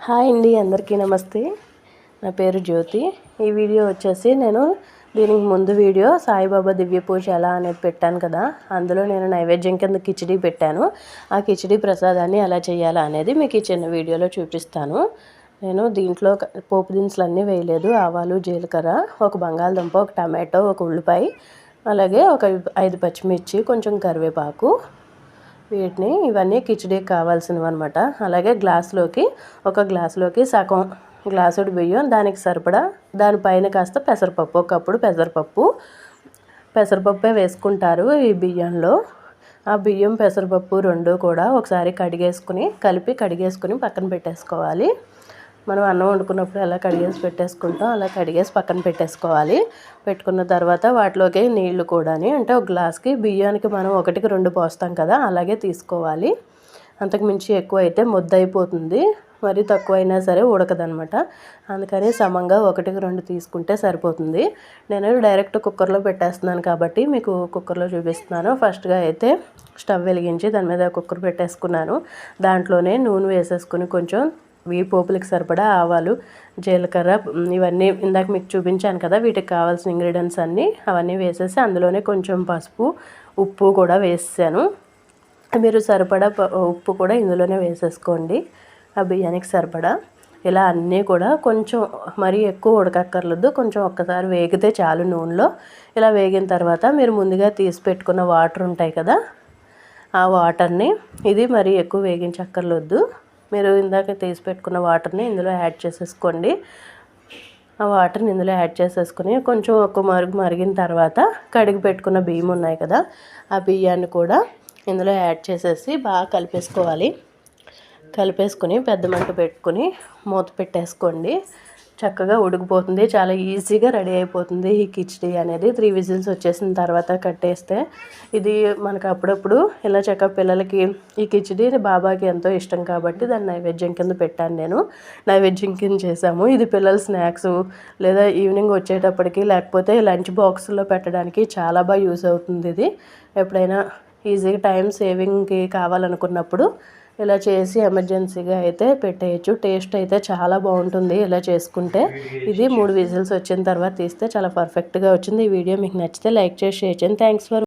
Hi అండి అందరికీ నమస్తే. నా పేరు జ్యోతి. ఈ వీడియో వచ్చేసి నేను దీనికి ముందు వీడియో సాయిబాబా దివ్య పూజ ఎలా అనేది పెట్టాను కదా. అందులో నేను నైవేద్యం కింద కిచిడి పెట్టాను. ఆ కిచిడీ ప్రసాదాన్ని ఎలా చేయాలా అనేది మీకు ఈ చిన్న వీడియోలో చూపిస్తాను. నేను దీంట్లో పోపు దినుసులు అన్నీ వేయలేదు. ఆవాలు జీలకర్ర ఒక బంగాళదుంప ఒక టమాటో ఒక ఉల్లిపాయ అలాగే ఒక ఐదు పచ్చిమిర్చి కొంచెం కరివేపాకు వీటిని ఇవన్నీ కిచడీకి కావాల్సినవి అనమాట అలాగే గ్లాసులోకి ఒక గ్లాసులోకి సగం గ్లాసుడు బియ్యం దానికి సరిపడా దానిపైన కాస్త పెసరపప్పు ఒకప్పుడు పెసరపప్పు. పెసరపప్పే వేసుకుంటారు ఈ బియ్యంలో. ఆ బియ్యం పెసరపప్పు రెండు కూడా ఒకసారి కడిగేసుకుని కలిపి కడిగేసుకుని పక్కన పెట్టేసుకోవాలి. మనం అన్నం వండుకున్నప్పుడు ఎలా కడిగేసి పెట్టేసుకుంటాం. అలా కడిగేసి పక్కన పెట్టేసుకోవాలి. పెట్టుకున్న తర్వాత వాటిలోకి నీళ్ళు కూడాని అంటే ఒక గ్లాస్కి బియ్యానికి మనం ఒకటికి రెండు పోస్తాం కదా అలాగే తీసుకోవాలి. అంతకుమించి ఎక్కువ అయితే ముద్ద అయిపోతుంది మరి తక్కువ అయినా సరే ఉడకదనమాట. అందుకని సమంగా ఒకటికి రెండు తీసుకుంటే సరిపోతుంది. నేను డైరెక్ట్ కుక్కర్లో పెట్టేస్తున్నాను కాబట్టి మీకు కుక్కర్లో చూపిస్తున్నాను. ఫస్ట్గా అయితే స్టవ్ వెలిగించి దాని మీద కుక్కర్ పెట్టేసుకున్నాను. దాంట్లోనే నూనె వేసేసుకుని కొంచెం ఈ పోపులకి సరిపడా ఆవాలు జీలకర్ర ఇవన్నీ ఇందాక మీకు చూపించాను కదా వీటికి కావాల్సిన ఇంగ్రీడియంట్స్ అన్నీ అవన్నీ వేసేసి అందులోనే కొంచెం పసుపు ఉప్పు కూడా వేసాను. మీరు సరిపడా ఉప్పు కూడా ఇందులోనే వేసేసుకోండి ఆ బియ్యానికి సరిపడా. ఇలా అన్నీ కూడా కొంచెం మరీ ఎక్కువ ఉడకక్కర్లేదు కొంచెం ఒక్కసారి వేగితే చాలు నూనెలో. ఇలా వేగిన తర్వాత మీరు ముందుగా తీసి పెట్టుకున్న వాటర్ ఉంటాయి కదా ఆ వాటర్ని ఇది మరి ఎక్కువ వేగించక్కర్లొద్దు. మీరు ఇందాక తీసి పెట్టుకున్న వాటర్ని ఇందులో యాడ్ చేసేసుకోండి. ఆ వాటర్ని ఇందులో యాడ్ చేసేసుకుని కొంచెం ఒక మరుగు మరిగిన తర్వాత కడిగి పెట్టుకున్న బియ్యం ఉన్నాయి కదా ఆ బియ్యాన్ని కూడా ఇందులో యాడ్ చేసేసి బాగా కలిపేసుకోవాలి. కలిపేసుకుని పెద్ద మంట పెట్టుకుని మూత పెట్టేసుకోండి. చక్కగా ఉడికిపోతుంది. చాలా ఈజీగా రెడీ అయిపోతుంది ఈ కిచడీ అనేది. త్రీ విజిల్స్ వచ్చేసిన తర్వాత కట్టేస్తే ఇది మనకు అప్పుడప్పుడు ఇలా చక్కగా పిల్లలకి ఈ కిచడీ బాబాకి ఎంతో ఇష్టం కాబట్టి దాన్ని నైవేద్యం కింద పెట్టాను నేను. నైవేద్యం కింద చేశాము ఇది పిల్లల స్నాక్స్ లేదా ఈవినింగ్ వచ్చేటప్పటికి లేకపోతే లంచ్ బాక్స్లో పెట్టడానికి చాలా బాగా యూస్ అవుతుంది ఇది. ఎప్పుడైనా ఈజీగా టైం సేవింగ్కి కావాలనుకున్నప్పుడు ఇలా చేసి ఎమర్జెన్సీగా అయితే పెట్టేయచ్చు. టేస్ట్ అయితే చాలా బాగుంటుంది ఇలా చేసుకుంటే. ఇది మూడు విజిల్స్ వచ్చిన తర్వాత తీస్తే చాలా పర్ఫెక్ట్గా వచ్చింది. ఈ వీడియో మీకు నచ్చితే లైక్ చేసి షేర్ చేయండి. Thanks for